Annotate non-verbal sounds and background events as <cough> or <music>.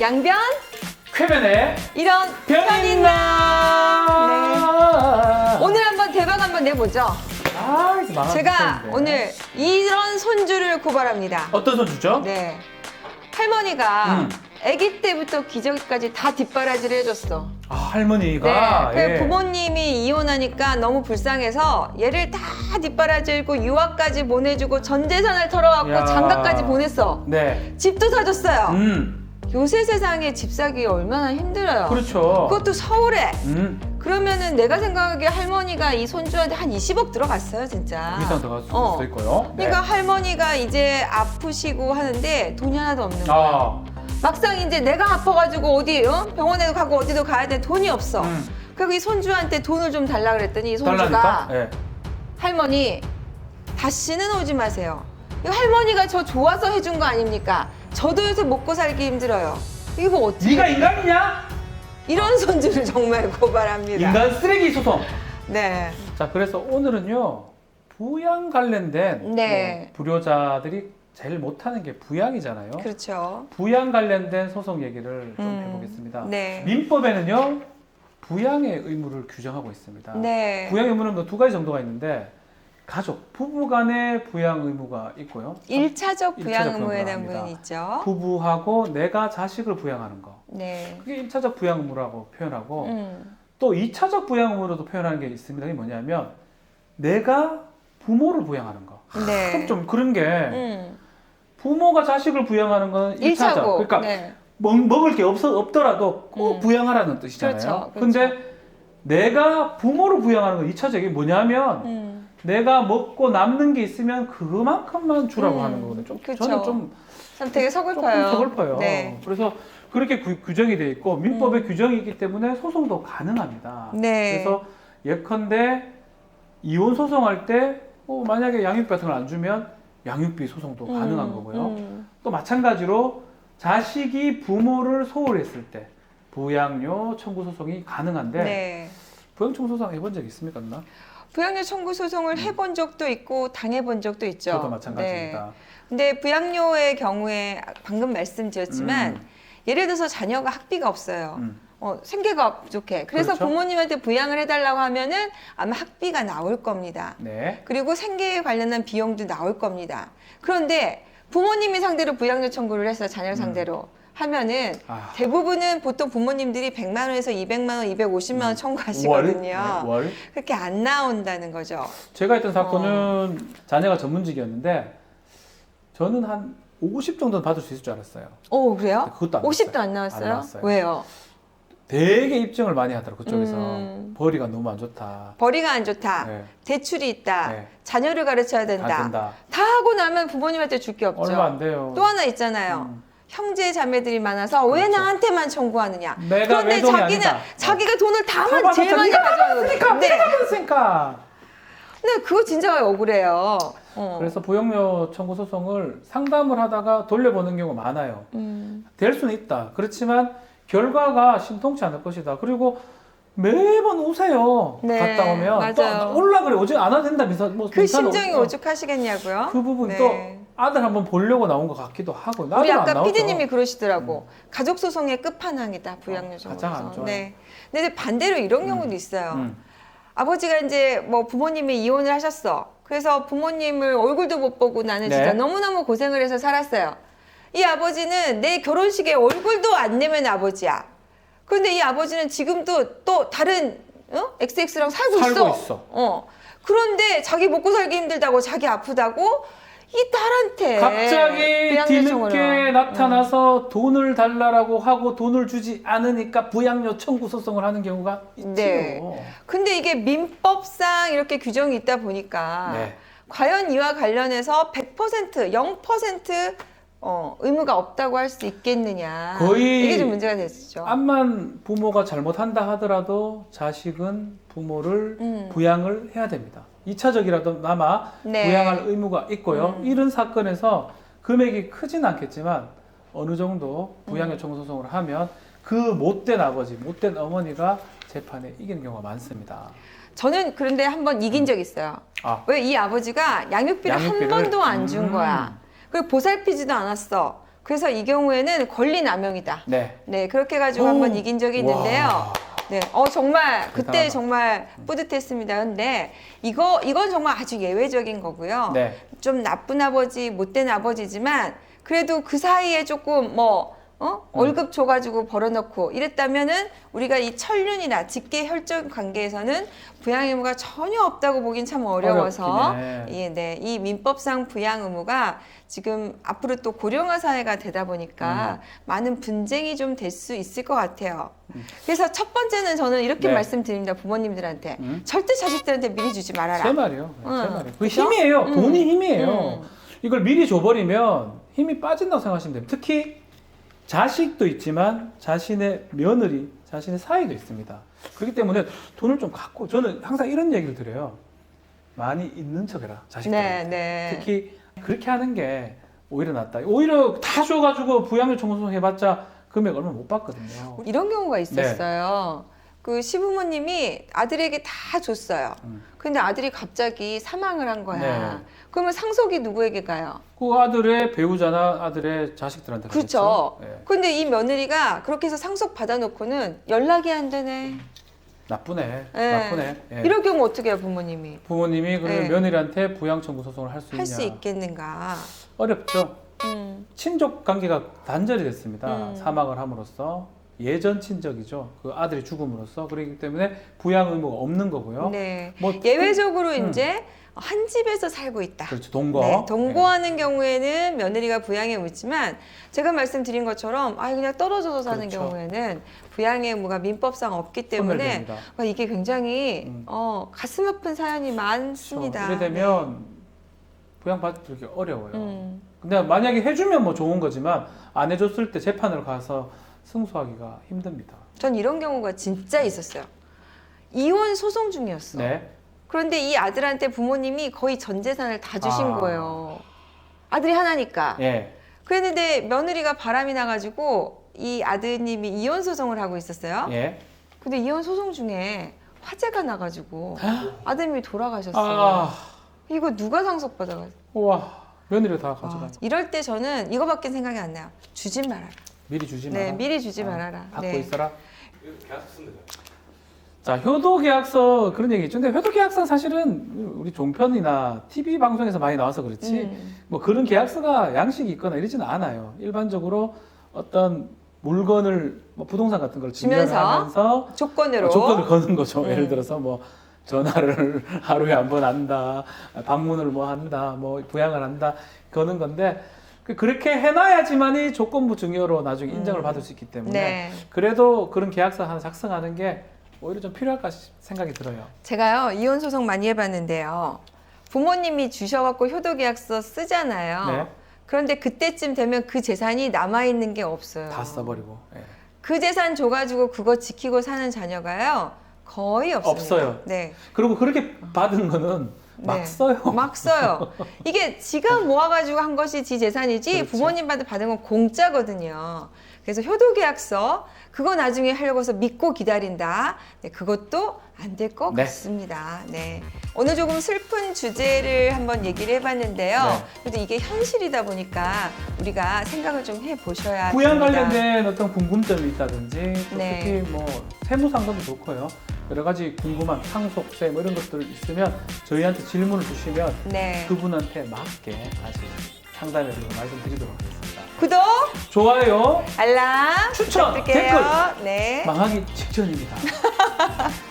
양변 쾌변에 이런 변인나 오늘 한번 대박 한번 내보죠. 아, 이거 제가. 오늘 이런 손주를 고발합니다. 어떤 손주죠? 네. 할머니가 음. 아기 때부터 기저귀까지 다 뒷바라지를 해줬어. 아, 할머니가 네. 그 예. 부모님이 이혼하니까 너무 불쌍해서 얘를 다 뒷바라지고 유학까지 보내주고 전 재산을 털어갖고 야. 장가까지 보냈어. 네. 집도 사줬어요. 음. 요새 세상에 집 사기 얼마나 힘들어요. 그렇죠. 그것도 서울에. 음. 그러면은 내가 생각하기에 할머니가 이 손주한테 한 20억 들어갔어요, 진짜. 그 이상 들어갈 수도 어. 있고요. 네. 그러니까 할머니가 이제 아프시고 하는데 돈이 하나도 없는. 아. 막상 이제 내가 아파가지고 어디 어? 병원에도 가고 어디도 가야 돼 돈이 없어. 음. 그리고 이 손주한테 돈을 좀 달라 그랬더니 이 달라니까? 손주가 예. 할머니 다시는 오지 마세요. 이거 할머니가 저 좋아서 해준 거 아닙니까? 저도 요새 먹고 살기 힘들어요. 이거 뭐 어떻게? 네가 인간이냐? 이런 손주를 정말 고발합니다. 인간 쓰레기 소송. 네. 자, 그래서 오늘은요. 부양 관련된 네. 뭐 불효자들이 제일 못하는 게 부양이잖아요. 그렇죠. 부양 관련된 소송 얘기를 좀 음, 해보겠습니다. 네. 민법에는요 부양의 의무를 규정하고 있습니다. 네. 부양 의무는 뭐두 가지 정도가 있는데 가족 부부 간의 부양 의무가 있고요. 일차적 부양 일차적 의무에 대한. 부분이 있죠. 부부하고 내가 자식을 부양하는 거 네. 그게 일차적 부양 의무라고 표현하고 음. 또 이차적 부양 의무로도 표현하는 게 있습니다. 그게 뭐냐면 내가 부모를 부양하는 거. 네. 참좀 그런 게 음. 부모가 자식을 부양하는 건 일차적 일차고. 그러니까 네. 먹, 먹을 게 없어, 없더라도 꼭 음. 부양하라는 뜻이잖아요. 그렇죠, 그렇죠. 근데 내가 부모를 부양하는 건 2차적이 뭐냐면 음. 내가 먹고 남는 게 있으면 그만큼만 주라고 음, 하는 거거든요. 좀, 그쵸. 저는 좀 참 되게 조금 서글퍼요. 서글퍼요. 네. 그래서 그렇게 구- 규정이 돼 있고 민법에 규정이 있기 때문에 소송도 가능합니다. 네. 그래서 예컨대 이혼 소송할 때 어, 만약에 양육비 같은 걸 안 주면 양육비 소송도 음, 가능한 거고요. 음. 또 마찬가지로 자식이 부모를 소홀했을 때 부양료 청구 소송이 가능한데 네. 부양 청구 소송 해본 적 있습니까, 누나? 부양료 청구 소송을 해본 적도 있고 당해본 적도 있죠. 저도 네. 마찬가지입니다. 근데 부양료의 경우에 방금 말씀드렸지만 음. 예를 들어서 자녀가 학비가 없어요. 음. 어, 생계가 부족해. 그래서 그렇죠. 부모님한테 부양을 해달라고 하면은 아마 학비가 나올 겁니다. 네. 그리고 생계에 관련한 비용도 나올 겁니다. 그런데 부모님이 상대로 부양료 청구를 해서 자녀 상대로 하면은 음. 아, 대부분은 보통 부모님들이 100만 원에서 200만 원, 250만 원 청구하시거든요. 월? 네, 월? 그렇게 안 나온다는 거죠. 제가 했던 사건은 어. 자녀가 전문직이었는데 저는 한 50 정도는 받을 수 있을 줄 알았어요. 오, 그래요? 그것도 안 50도 나왔어요. 안 나왔어요? 안 나왔어요. 왜요? 되게 입증을 많이 하더라고 그쪽에서 음. 벌이가 너무 안 좋다. 벌이가 안 좋다. 네. 대출이 있다. 네. 자녀를 가르쳐야 안 된다. 된다. 다 하고 나면 부모님한테 줄 게 없죠. 얼마 안 돼요. 또 하나 있잖아요. 음. 형제 자매들이 많아서 왜 그렇죠. 나한테만 청구하느냐. 내가 그런데 외동이 자기는 아니다. 자기가 돈을 다다만 제일 많이 받았으니까 가져가거든요. 네. 그러니까. 근데 그거 진짜 억울해요. 어. 그래서 부양료 청구 소송을 상담을 하다가 돌려보는 경우가 많아요. 음. 될 수는 있다. 그렇지만 결과가 신통치 않을 것이다. 그리고 매번 오세요. 네, 갔다 오면 맞아요. 또 올라 그래. 오지 않아도 된다. 미사, 뭐 그 미사는 심정이 어, 오죽하시겠냐고요. 그 부분 네. 또 아들 한번 보려고 나온 것 같기도 하고 나도 우리 안 아까. 피디님이 그러시더라고. 가족 소송의 끝판왕이다 어, 청구 가장 안. 좋아요. 네. 근데 이제 반대로 이런 경우도 있어요. 음. 아버지가 이제 뭐 부모님이 이혼을 하셨어. 그래서 부모님을 얼굴도 못 보고 나는 네. 진짜 너무너무 고생을 해서 살았어요. 이 아버지는 내 결혼식에 얼굴도 안 내면 아버지야. 그런데 이 아버지는 지금도 또 다른 어? XX랑 살고, 살고 있어. 있어. 어. 그런데 자기 먹고 살기 힘들다고 자기 아프다고 이 딸한테 갑자기 뒤늦게. 나타나서 돈을 달라고 하고 돈을 주지 않으니까 부양료 청구 소송을 하는 경우가 있지요. 네. 근데 이게 민법상 이렇게 규정이 있다 보니까 네. 과연 이와 관련해서 100% 0% 어, 의무가 없다고 할 수 있겠느냐. 거의 이게 좀 문제가 됐죠. 암만 부모가 잘못한다 하더라도 자식은 부모를 음. 부양을 해야 됩니다. 2차적이라도 남아 네. 부양할 의무가 있고요. 음. 이런 사건에서 금액이 크진 않겠지만 어느 정도 부양료 음. 청구 소송을 하면 그 못된 아버지, 못된 어머니가 재판에 이기는 경우가 많습니다. 저는 그런데 한 번 이긴 적 있어요. 아, 왜 이 아버지가 양육비를, 양육비를? 한 번도 안준 음. 거야. 그리고 보살피지도 않았어. 그래서 이 경우에는 권리 남용이다. 네. 네, 그렇게 해가지고 오. 한번 이긴 적이 있는데요. 와. 네, 어 정말 그때 대단하다. 정말 뿌듯했습니다. 근데 이거 이건 정말 아주 예외적인 거고요. 네. 좀 나쁜 아버지, 못된 아버지지만 그래도 그 사이에 조금 뭐 어? 음. 월급 줘가지고 벌어놓고 이랬다면은 우리가 이 천륜이나 직계 혈전 관계에서는 부양 의무가 전혀 없다고 보긴 참 어려워서 어렵긴 해. 예, 네, 이 민법상 부양 의무가 지금 앞으로 또 고령화 사회가 되다 보니까 많은 분쟁이 좀 될 수 있을 것 같아요. 그래서 첫 번째는 저는 이렇게 네. 말씀드립니다 부모님들한테 음. 절대 자식들한테 미리 주지 말아라. 제 말이요. 제 응. 말이요. 그 그죠? 힘이에요. 음. 돈이 힘이에요. 음. 이걸 미리 줘버리면 힘이 빠진다고 생각하시면 돼요. 특히 자식도 있지만 자신의 며느리, 자신의 사이도 있습니다. 그렇기 때문에 돈을 좀 갖고 저는 항상 이런 얘기를 드려요. 많이 있는 척해라 자식들. 네, 네. 특히 그렇게 하는 게 오히려 낫다. 오히려 다 줘가지고 부양을 청소 해봤자 금액 얼마 못 받거든요. 이런 경우가 네. 있었어요. 그 시부모님이 아들에게 다 줬어요. 음. 근데 아들이 갑자기 사망을 한 거야. 네. 그러면 상속이 누구에게 가요? 그 아들의 배우자나 아들의 자식들한테 그렇죠. 가겠죠? 예. 근데 이 며느리가 그렇게 해서 상속 받아놓고는 연락이 안 되네. 나쁘네. 네. 나쁘네. 예. 이럴 경우 어떻게 해요, 부모님이? 부모님이 그러면 네. 며느리한테 부양 청구 소송을 할 수 있냐? 할 수 있겠는가? 어렵죠. 음. 친족 관계가 단절이 됐습니다. 음. 사망을 함으로써 예전 친족이죠. 그 아들이 죽음으로써 그렇기 때문에 부양 의무가 없는 거고요. 네. 뭐 예외적으로 음. 이제 한 집에서 살고 있다. 그렇죠. 동거. 네, 동거하는 경우에는 며느리가 부양의 의무지만 제가 말씀드린 것처럼 아 그냥 떨어져서 사는 그렇죠. 경우에는 부양의 의무가 민법상 없기 때문에. 아, 이게 굉장히 음. 어, 가슴 아픈 사연이 많습니다. 그렇죠. 이래 되면 부양 받기 되게 어려워요. 음. 근데 만약에 해주면 뭐 좋은 거지만 안 해줬을 때 재판을 가서 승소하기가 힘듭니다. 전 이런 경우가 진짜 있었어요. 이혼 소송 중이었어. 네. 그런데 이 아들한테 부모님이 거의 전 재산을 다 주신 아. 거예요. 아들이 하나니까. 예. 그랬는데 며느리가 바람이 나가지고 이 아드님이 이혼 소송을 하고 있었어요. 예. 근데 이혼 소송 중에 화재가 나가지고 아드님이 돌아가셨어요. 아, 이거 누가 상속받아가지고? 우와. 며느리가 다 가져가. 아, 이럴 때 저는 이거밖에 생각이 안 나요. 주지 말아라. 미리 주지 마라. 네, 미리 주지 아, 말아라. 받고 네. 있어라. 계약서. 자, 효도 계약서 그런 얘기 있죠. 근데 효도 계약서 사실은 우리 종편이나 TV 방송에서 많이 나와서 그렇지. 음. 뭐 그런 계약서가 양식이 있거나 이러지는 않아요. 일반적으로 어떤 물건을 뭐 부동산 같은 걸 주면서 증명하면서 조건으로. 조건을 거는 거죠. 음. 예를 들어서 뭐 전화를 <laughs> 하루에 한 번 한다, 방문을 뭐 한다, 뭐 부양을 한다, 거는 건데 그- 그렇게 해놔야지만이 조건부 증여로 나중에 인정을 음. 받을 수 있기 때문에 네. 그래도 그런 계약서 하나 작성하는 게 오히려 좀 필요할까 시- 생각이 들어요. 제가요 이혼 소송 많이 해봤는데요. 부모님이 주셔갖고 효도 계약서 쓰잖아요. 네. 그런데 그때쯤 되면 그 재산이 남아 있는 게 없어요. 다 써버리고. 예. 그 재산 줘가지고 그거 지키고 사는 자녀가요 거의 없습니다. 없어요. 네. 그리고 그렇게 받은 거는 막 네. 써요. 막 써요. 이게 지가 모아가지고 한 것이 지 재산이지 그렇죠. 부모님한테 받은 건 공짜거든요. 그래서 효도계약서 그거 나중에 하려고 해서 믿고 기다린다. 네, 그것도 안 될 것 네. 같습니다. 네. 오늘 조금 슬픈 주제를 한번 얘기를 해봤는데요. 네. 그래도 이게 현실이다 보니까 우리가 생각을 좀 해보셔야 부양 됩니다. 관련된 어떤 궁금점이 있다든지 또 네. 특히 뭐 세무 상담도 좋고요. 여러 가지 궁금한 상속세 뭐 이런 것들 있으면 저희한테 질문을 주시면 네. 그분한테 맞게 다시 상담해 드리고 말씀드리도록 하겠습니다. 구독, 좋아요. 알람 추천, 부탁드릴게요. 네. 망하기 직전입니다. <laughs>